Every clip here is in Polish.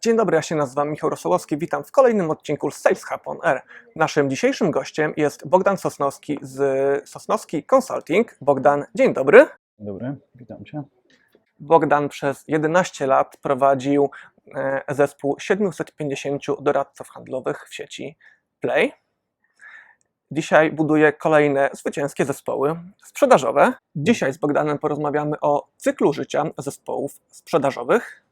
Dzień dobry, ja się nazywam Michał Rosołowski, witam w kolejnym odcinku Sales Hub on Air. Naszym dzisiejszym gościem jest Bogdan Sosnowski z Sosnowski Consulting. Bogdan, dzień dobry. Dzień dobry, witam Cię. Bogdan przez 11 lat prowadził e, zespół 750 doradców handlowych w sieci Play. Dzisiaj buduje kolejne zwycięskie zespoły sprzedażowe. Dzisiaj z Bogdanem porozmawiamy o cyklu życia zespołów sprzedażowych.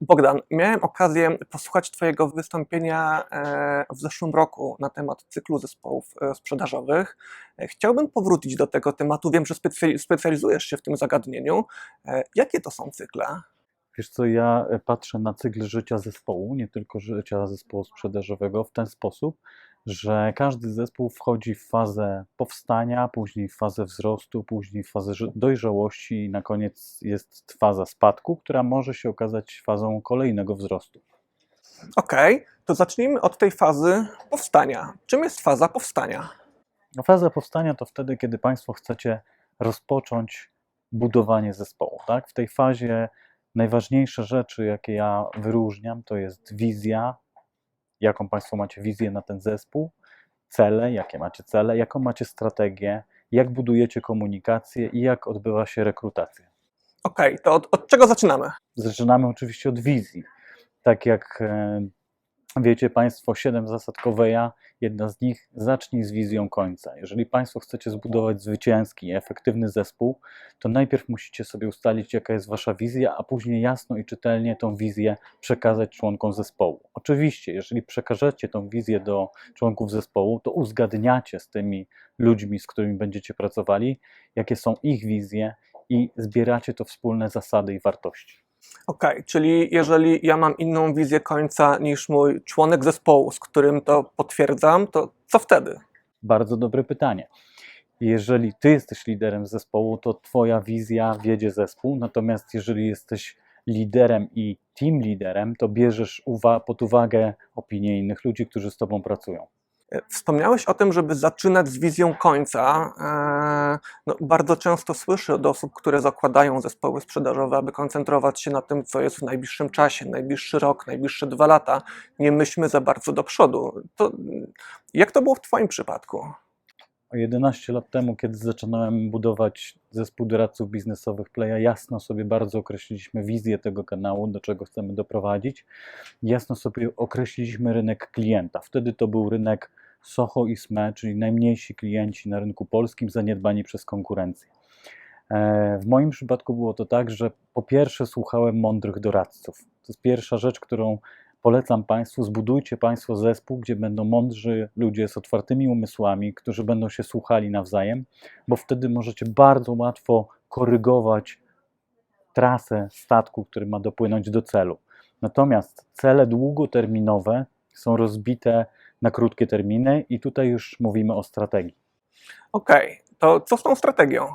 Bogdan, miałem okazję posłuchać Twojego wystąpienia e, w zeszłym roku na temat cyklu zespołów e, sprzedażowych. E, Chciałbym powrócić do tego tematu. Wiem, że specjalizujesz się w tym zagadnieniu. Jakie to są cykle? Wiesz co, ja patrzę na cykl życia zespołu, nie tylko życia zespołu sprzedażowego w ten sposób, że każdy zespół wchodzi w fazę powstania, później w fazę wzrostu, później w fazę dojrzałości i na koniec jest faza spadku, która może się okazać fazą kolejnego wzrostu. Okej, to zacznijmy od tej fazy powstania. Czym jest faza powstania? No, Faza powstania to wtedy, kiedy Państwo chcecie rozpocząć budowanie zespołu. Tak? W tej fazie najważniejsze rzeczy, jakie ja wyróżniam, to jest wizja, jaką Państwo macie wizję na ten zespół, cele, jakie macie cele, jaką macie strategię, jak budujecie komunikację i jak odbywa się rekrutacja. Okej, to od, od czego zaczynamy? Zaczynamy oczywiście od wizji. Tak jak e, wiecie Państwo, 7 zasad Coveya, jedna z nich zacznij z wizją końca. Jeżeli Państwo chcecie zbudować zwycięski, efektywny zespół, to najpierw musicie sobie ustalić, jaka jest Wasza wizja, a później jasno i czytelnie tą wizję przekazać członkom zespołu. Oczywiście, jeżeli przekażecie tą wizję do członków zespołu, to uzgadniacie z tymi ludźmi, z którymi będziecie pracowali, jakie są ich wizje i zbieracie to wspólne zasady i wartości. Okej, czyli jeżeli ja mam inną wizję końca niż mój członek zespołu, z którym to potwierdzam, to co wtedy? Bardzo dobre pytanie. Jeżeli ty jesteś liderem zespołu, to twoja wizja wiedzie zespół, natomiast jeżeli jesteś liderem i team liderem, to bierzesz uwa- pod uwagę opinie innych ludzi, którzy z tobą pracują. E, Wspomniałeś o tym, żeby zaczynać z wizją końca. Eee, No, bardzo często słyszę od osób, które zakładają zespoły sprzedażowe, aby koncentrować się na tym, co jest w najbliższym czasie, najbliższy rok, najbliższe dwa lata. Nie myślmy za bardzo do przodu. To, jak to było w Twoim przypadku? O 11 lat temu, kiedy zaczynałem budować zespół doradców biznesowych Playa, jasno sobie bardzo określiliśmy wizję tego kanału, do czego chcemy doprowadzić. Jasno sobie określiliśmy rynek klienta. Wtedy to był rynek Soho i SME, czyli najmniejsi klienci na rynku polskim, zaniedbani przez konkurencję. E, W moim przypadku było to tak, że po pierwsze słuchałem mądrych doradców. To jest pierwsza rzecz, którą polecam Państwu, zbudujcie Państwo zespół, gdzie będą mądrzy ludzie z otwartymi umysłami, którzy będą się słuchali nawzajem, bo wtedy możecie bardzo łatwo korygować trasę statku, który ma dopłynąć do celu. Natomiast cele długoterminowe są rozbite na krótkie terminy i tutaj już mówimy o strategii. Okej, to co z tą strategią?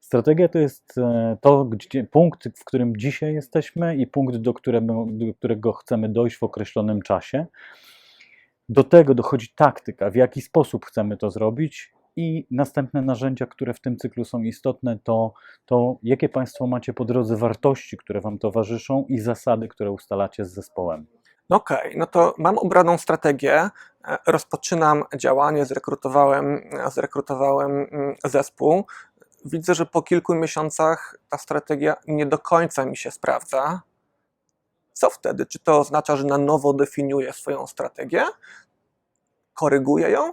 Strategia to jest e, to gdzie, punkt, w którym dzisiaj jesteśmy i punkt, do którego, do którego chcemy dojść w określonym czasie. Do tego dochodzi taktyka, w jaki sposób chcemy to zrobić i następne narzędzia, które w tym cyklu są istotne, to, to jakie Państwo macie po drodze wartości, które Wam towarzyszą i zasady, które ustalacie z zespołem. No Okej, no to mam obraną strategię, e, rozpoczynam działanie, zrekrutowałem, zrekrutowałem mm, zespół. Widzę, że po kilku miesiącach ta strategia nie do końca mi się sprawdza. Co wtedy? Czy to oznacza, że na nowo definiuję swoją strategię? Koryguję ją?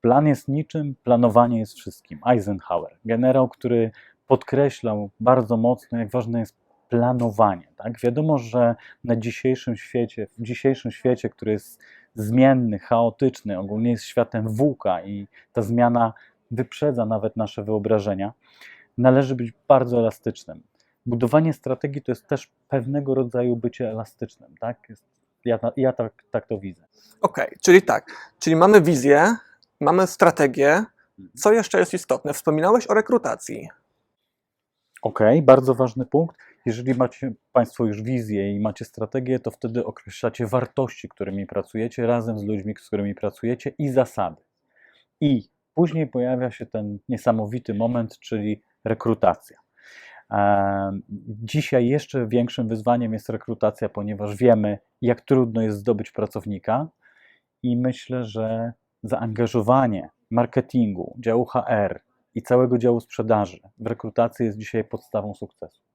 Plan jest niczym, planowanie jest wszystkim. Eisenhower, generał, który podkreślał bardzo mocno, jak ważne jest planowanie. Tak? Wiadomo, że na dzisiejszym świecie, w dzisiejszym świecie, który jest zmienny, chaotyczny, ogólnie jest światem włóka i ta zmiana wyprzedza nawet nasze wyobrażenia, należy być bardzo elastycznym. Budowanie strategii to jest też pewnego rodzaju bycie elastycznym. Tak? Jest, ja, ja tak, tak to widzę. Okej, czyli tak, czyli mamy wizję, mamy strategię. Co jeszcze jest istotne? Wspominałeś o rekrutacji. Ok, bardzo ważny punkt. Jeżeli macie Państwo już wizję i macie strategię, to wtedy określacie wartości, którymi pracujecie razem z ludźmi, z którymi pracujecie i zasady. I później pojawia się ten niesamowity moment, czyli rekrutacja. E, Dzisiaj jeszcze większym wyzwaniem jest rekrutacja, ponieważ wiemy, jak trudno jest zdobyć pracownika i myślę, że zaangażowanie marketingu, działu HR i całego działu sprzedaży w rekrutacji jest dzisiaj podstawą sukcesu.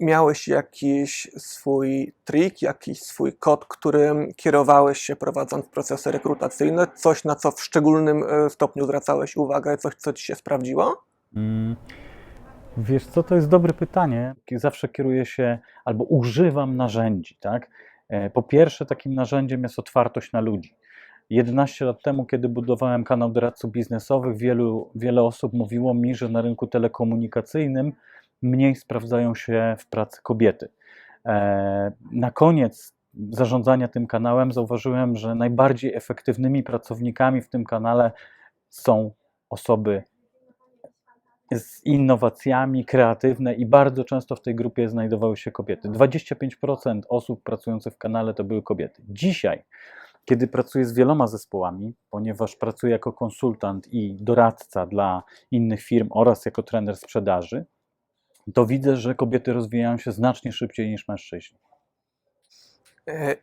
Miałeś jakiś swój trik, jakiś swój kod, którym kierowałeś się prowadząc procesy rekrutacyjne? Coś, na co w szczególnym e, stopniu zwracałeś uwagę, coś, co ci się sprawdziło? Mm, Wiesz co, to jest dobre pytanie. Zawsze kieruję się albo używam narzędzi, tak? E, Po pierwsze, takim narzędziem jest otwartość na ludzi. 11 lat temu, kiedy budowałem kanał doradców biznesowych, wielu, wiele osób mówiło mi, że na rynku telekomunikacyjnym mniej sprawdzają się w pracy kobiety. E, Na koniec zarządzania tym kanałem zauważyłem, że najbardziej efektywnymi pracownikami w tym kanale są osoby z innowacjami, kreatywne i bardzo często w tej grupie znajdowały się kobiety. 25% osób pracujących w kanale to były kobiety. Dzisiaj, kiedy pracuję z wieloma zespołami, ponieważ pracuję jako konsultant i doradca dla innych firm oraz jako trener sprzedaży, to widzę, że kobiety rozwijają się znacznie szybciej niż mężczyźni. E,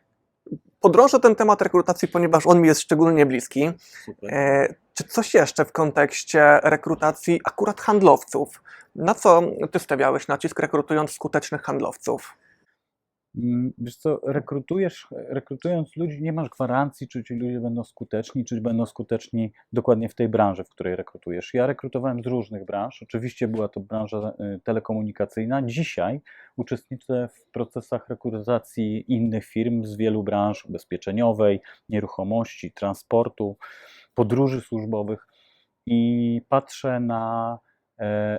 Podrążę ten temat rekrutacji, ponieważ on mi jest szczególnie bliski. E, Czy coś jeszcze w kontekście rekrutacji akurat handlowców? Na co ty stawiałeś nacisk rekrutując skutecznych handlowców? Mm, Wiesz co, rekrutujesz, rekrutując ludzi, nie masz gwarancji, czy ci ludzie będą skuteczni, czy będą skuteczni dokładnie w tej branży, w której rekrutujesz. Ja rekrutowałem z różnych branż. Oczywiście była to branża y, telekomunikacyjna. Dzisiaj uczestniczę w procesach rekrutacji innych firm z wielu branż ubezpieczeniowej, nieruchomości, transportu, podróży służbowych i patrzę na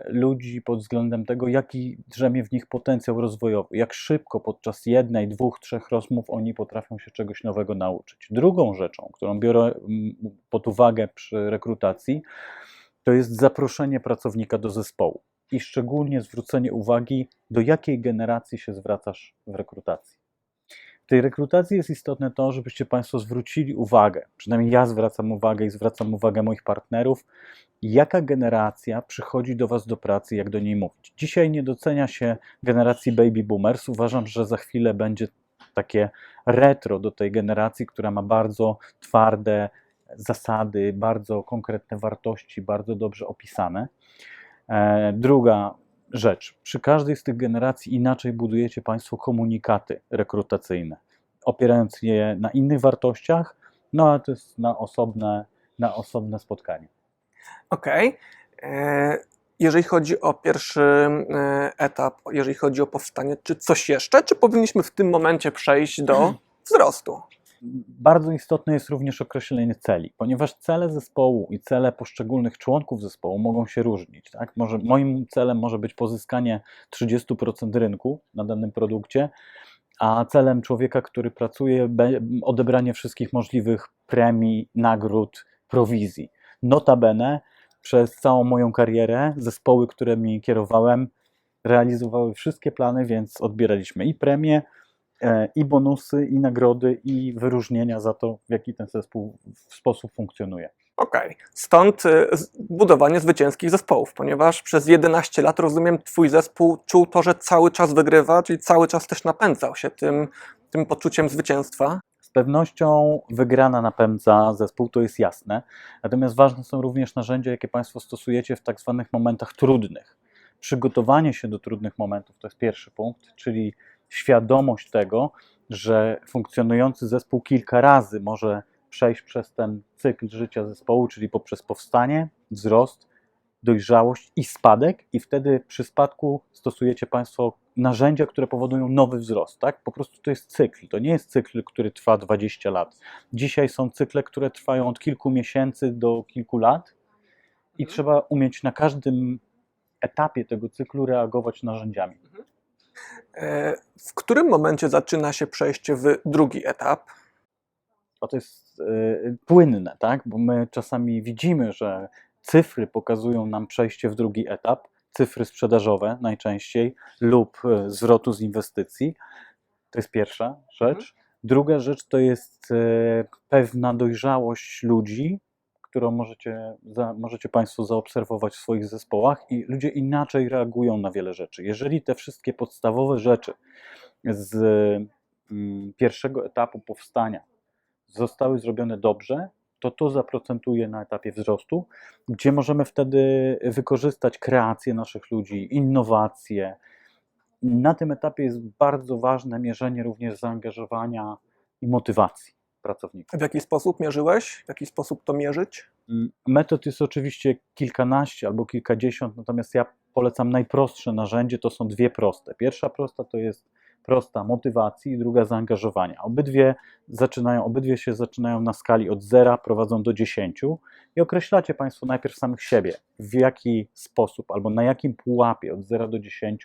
ludzi pod względem tego, jaki drzemie w nich potencjał rozwojowy, jak szybko podczas jednej, dwóch, trzech rozmów oni potrafią się czegoś nowego nauczyć. Drugą rzeczą, którą biorę pod uwagę przy rekrutacji, to jest zaproszenie pracownika do zespołu i szczególnie zwrócenie uwagi, do jakiej generacji się zwracasz w rekrutacji. Tej rekrutacji jest istotne to, żebyście Państwo zwrócili uwagę, przynajmniej ja zwracam uwagę i zwracam uwagę moich partnerów, jaka generacja przychodzi do Was do pracy, jak do niej mówić. Dzisiaj nie docenia się generacji baby boomers. Uważam, że za chwilę będzie takie retro do tej generacji, która ma bardzo twarde zasady, bardzo konkretne wartości, bardzo dobrze opisane. E, Druga rzecz. Przy każdej z tych generacji inaczej budujecie Państwo komunikaty rekrutacyjne, opierając je na innych wartościach, no ale to jest na osobne, na osobne spotkanie. Okej. E, Jeżeli chodzi o pierwszy e, etap, jeżeli chodzi o powstanie, czy coś jeszcze, czy powinniśmy w tym momencie przejść do wzrostu? Bardzo istotne jest również określenie celi, ponieważ cele zespołu i cele poszczególnych członków zespołu mogą się różnić. Tak? Może, moim celem może być pozyskanie 30% rynku na danym produkcie, a celem człowieka, który pracuje, odebranie wszystkich możliwych premii, nagród, prowizji. Notabene przez całą moją karierę zespoły, którymi kierowałem, realizowały wszystkie plany, więc odbieraliśmy i premie, i bonusy, i nagrody, i wyróżnienia za to, w jaki ten zespół w sposób funkcjonuje. Okej. Stąd e, z- budowanie zwycięskich zespołów, ponieważ przez 11 lat, rozumiem, twój zespół czuł to, że cały czas wygrywa, czyli cały czas też napędzał się tym, tym poczuciem zwycięstwa. Z pewnością wygrana napędza zespół, to jest jasne. Natomiast ważne są również narzędzia, jakie Państwo stosujecie w tak zwanych momentach trudnych. Przygotowanie się do trudnych momentów to jest pierwszy punkt, czyli świadomość tego, że funkcjonujący zespół kilka razy może przejść przez ten cykl życia zespołu, czyli poprzez powstanie, wzrost, dojrzałość i spadek, i wtedy przy spadku stosujecie Państwo narzędzia, które powodują nowy wzrost. Tak? Po prostu to jest cykl. To nie jest cykl, który trwa 20 lat. Dzisiaj są cykle, które trwają od kilku miesięcy do kilku lat, i Mhm. trzeba umieć na każdym etapie tego cyklu reagować narzędziami. E, W którym momencie zaczyna się przejście w drugi etap? A to jest y, płynne, tak? Bo my czasami widzimy, że cyfry pokazują nam przejście w drugi etap, cyfry sprzedażowe najczęściej lub y, zwrotu z inwestycji. To jest pierwsza rzecz. Druga rzecz to jest y, pewna dojrzałość ludzi, którą możecie, za, możecie Państwo zaobserwować w swoich zespołach i ludzie inaczej reagują na wiele rzeczy. Jeżeli te wszystkie podstawowe rzeczy z mm, pierwszego etapu powstania zostały zrobione dobrze, to to zaprocentuje na etapie wzrostu, gdzie możemy wtedy wykorzystać kreację naszych ludzi, innowacje. Na tym etapie jest bardzo ważne mierzenie również zaangażowania i motywacji pracowników. W jaki sposób mierzyłeś? W jaki sposób to mierzyć? Mm, Metod jest oczywiście kilkanaście albo kilkadziesiąt, natomiast ja polecam najprostsze narzędzie, to są dwie proste. Pierwsza prosta to jest prosta motywacji, druga zaangażowania. Obydwie, zaczynają, obydwie się zaczynają na skali od 0, prowadzą do 10 i określacie Państwo najpierw samych siebie, w jaki sposób albo na jakim pułapie od 0 do 10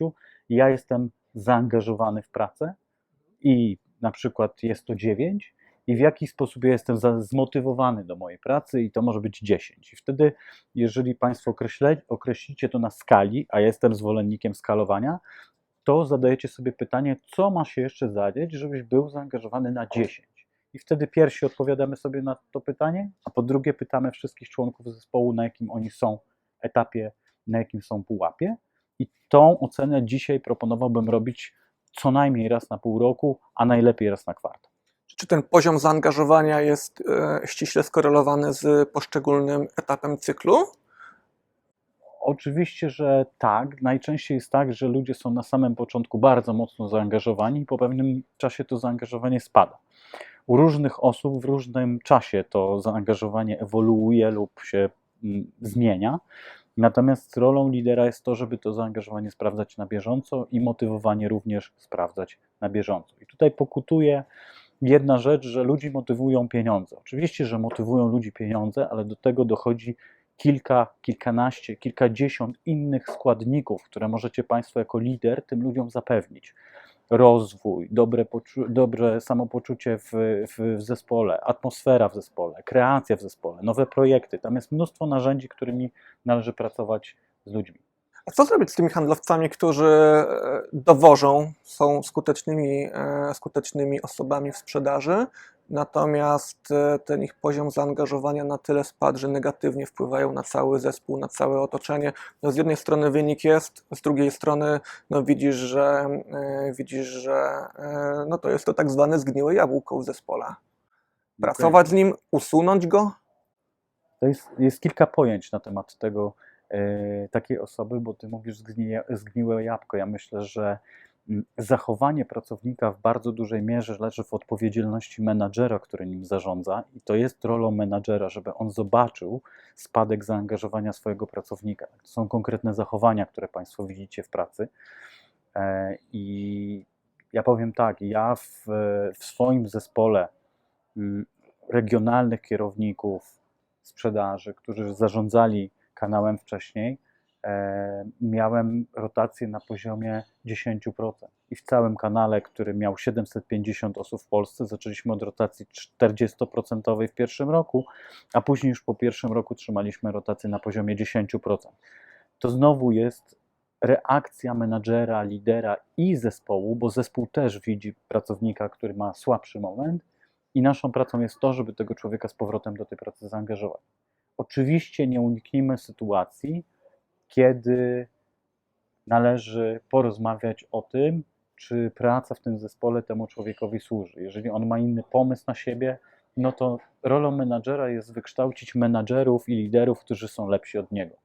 ja jestem zaangażowany w pracę i na przykład jest to 9 i w jaki sposób ja jestem zmotywowany do mojej pracy i to może być 10. I wtedy, jeżeli Państwo określe, określicie to na skali, a jestem zwolennikiem skalowania, to zadajecie sobie pytanie, co ma się jeszcze zadzieć, żebyś był zaangażowany na 10. I wtedy pierwsi odpowiadamy sobie na to pytanie, a po drugie pytamy wszystkich członków zespołu, na jakim oni są etapie, na jakim są pułapie. I tą ocenę dzisiaj proponowałbym robić co najmniej raz na pół roku, a najlepiej raz na kwartał. Czy ten poziom zaangażowania jest e, ściśle skorelowany z poszczególnym etapem cyklu? Oczywiście, że tak. Najczęściej jest tak, że ludzie są na samym początku bardzo mocno zaangażowani i po pewnym czasie to zaangażowanie spada. U różnych osób w różnym czasie to zaangażowanie ewoluuje lub się mm, zmienia. Natomiast rolą lidera jest to, żeby to zaangażowanie sprawdzać na bieżąco i motywowanie również sprawdzać na bieżąco. I tutaj pokutuje jedna rzecz, że ludzi motywują pieniądze. Oczywiście, że motywują ludzi pieniądze, ale do tego dochodzi kilka, kilkanaście, kilkadziesiąt innych składników, które możecie Państwo jako lider tym ludziom zapewnić. Rozwój, dobre, dobre samopoczucie w, w, w zespole, atmosfera w zespole, kreacja w zespole, nowe projekty. Tam jest mnóstwo narzędzi, którymi należy pracować z ludźmi. A co zrobić z tymi handlowcami, którzy e, dowożą, są skutecznymi, e, skutecznymi osobami w sprzedaży, natomiast e, ten ich poziom zaangażowania na tyle spadł, że negatywnie wpływają na cały zespół, na całe otoczenie. No z jednej strony wynik jest, z drugiej strony no widzisz, że, widzisz, że no to jest to tak zwane zgniłe jabłko w zespole. Pracować z nim, usunąć go? To jest, jest kilka pojęć na temat tego, takiej osoby, bo ty mówisz zgniłe jabłko. Ja myślę, że mm, zachowanie pracownika w bardzo dużej mierze leży w odpowiedzialności menadżera, który nim zarządza, i to jest rolą menadżera, żeby on zobaczył spadek zaangażowania swojego pracownika. To są konkretne zachowania, które Państwo widzicie w pracy. E, I ja powiem tak, ja w, w swoim zespole mm, regionalnych kierowników sprzedaży, którzy zarządzali kanałem wcześniej, e, miałem rotację na poziomie 10%. I w całym kanale, który miał 750 osób w Polsce, zaczęliśmy od rotacji 40% w pierwszym roku, a później już po pierwszym roku trzymaliśmy rotację na poziomie 10%. To znowu jest reakcja menadżera, lidera i zespołu, bo zespół też widzi pracownika, który ma słabszy moment, i naszą pracą jest to, żeby tego człowieka z powrotem do tej pracy zaangażować. Oczywiście nie uniknijmy sytuacji, kiedy należy porozmawiać o tym, czy praca w tym zespole temu człowiekowi służy. Jeżeli on ma inny pomysł na siebie, no to rolą menadżera jest wykształcić menadżerów i liderów, którzy są lepsi od niego.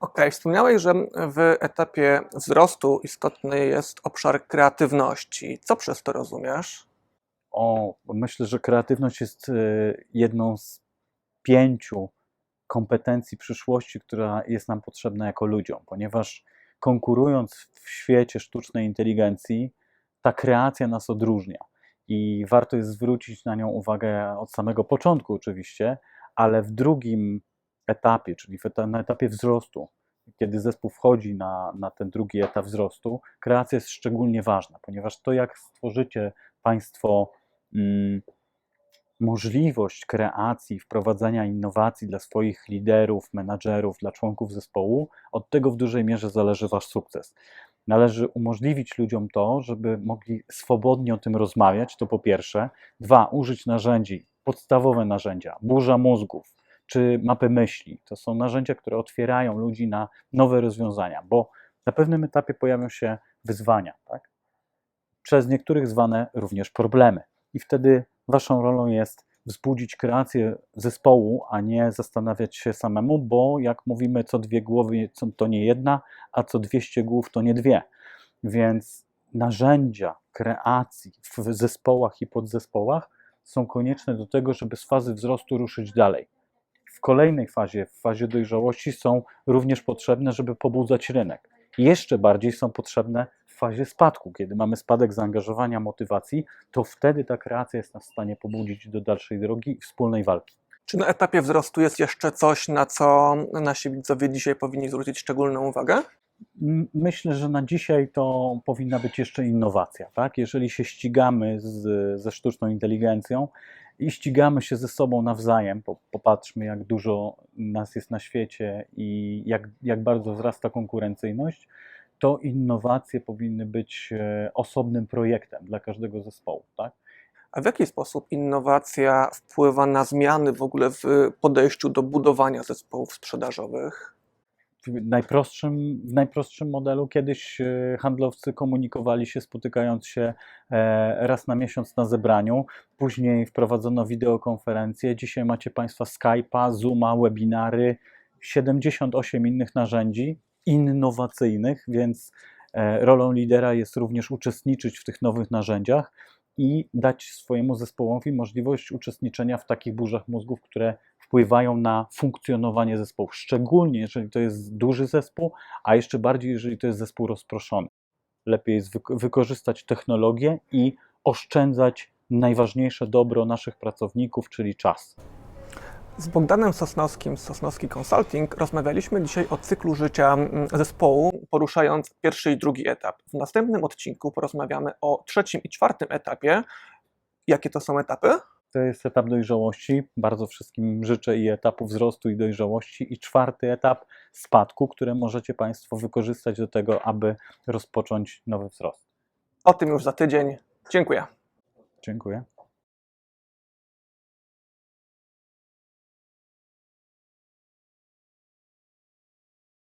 Okej, wspomniałeś, że w etapie wzrostu istotny jest obszar kreatywności. Co przez to rozumiesz? O, myślę, że kreatywność jest e, jedną z pięciu kompetencji przyszłości, która jest nam potrzebna jako ludziom, ponieważ konkurując w świecie sztucznej inteligencji, ta kreacja nas odróżnia. I warto jest zwrócić na nią uwagę od samego początku, oczywiście, ale w drugim etapie, czyli na etapie wzrostu, kiedy zespół wchodzi na, na ten drugi etap wzrostu, kreacja jest szczególnie ważna, ponieważ to, jak stworzycie Państwo mm, możliwość kreacji, wprowadzania innowacji dla swoich liderów, menadżerów, dla członków zespołu, od tego w dużej mierze zależy Wasz sukces. Należy umożliwić ludziom to, żeby mogli swobodnie o tym rozmawiać, to po pierwsze. Dwa, użyć narzędzi, podstawowe narzędzia, burza mózgów, czy mapy myśli. To są narzędzia, które otwierają ludzi na nowe rozwiązania, bo na pewnym etapie pojawią się wyzwania, tak? przez niektórych zwane również problemy. I wtedy waszą rolą jest wzbudzić kreację zespołu, a nie zastanawiać się samemu, bo jak mówimy, co dwie głowy to nie jedna, a co 200 głów to nie dwie. Więc narzędzia kreacji w zespołach i podzespołach są konieczne do tego, żeby z fazy wzrostu ruszyć dalej. W kolejnej fazie, w fazie dojrzałości, są również potrzebne, żeby pobudzać rynek. Jeszcze bardziej są potrzebne w fazie spadku, kiedy mamy spadek zaangażowania, motywacji, to wtedy ta kreacja jest nas w stanie pobudzić do dalszej drogi i wspólnej walki. Czy na etapie wzrostu jest jeszcze coś, na co nasi widzowie dzisiaj powinni zwrócić szczególną uwagę? Myślę, że na dzisiaj to powinna być jeszcze innowacja. Tak? Jeżeli się ścigamy z, ze sztuczną inteligencją i ścigamy się ze sobą nawzajem, bo popatrzmy, jak dużo nas jest na świecie i jak, jak bardzo wzrasta konkurencyjność, to innowacje powinny być e, osobnym projektem dla każdego zespołu. Tak? A w jaki sposób innowacja wpływa na zmiany w ogóle w podejściu do budowania zespołów sprzedażowych? w najprostszym, w najprostszym modelu kiedyś e, handlowcy komunikowali się spotykając się e, raz na miesiąc na zebraniu, później wprowadzono wideokonferencje, dzisiaj macie Państwa Skype'a, Zooma, webinary, 78 innych narzędzi innowacyjnych, więc e, rolą lidera jest również uczestniczyć w tych nowych narzędziach i dać swojemu zespołowi możliwość uczestniczenia w takich burzach mózgów, które wpływają na funkcjonowanie zespołu, szczególnie jeżeli to jest duży zespół, a jeszcze bardziej jeżeli to jest zespół rozproszony. Lepiej jest wyko- wykorzystać technologię i oszczędzać najważniejsze dobro naszych pracowników, czyli czas. Z Bogdanem Sosnowskim z Sosnowski Consulting rozmawialiśmy dzisiaj o cyklu życia mm, zespołu, poruszając pierwszy i drugi etap. W następnym odcinku porozmawiamy o trzecim i czwartym etapie. Jakie to są etapy? To jest etap dojrzałości. Bardzo wszystkim życzę i etapu wzrostu i dojrzałości. I czwarty etap spadku, które możecie Państwo wykorzystać do tego, aby rozpocząć nowy wzrost. O tym już za tydzień. Dziękuję. Dziękuję.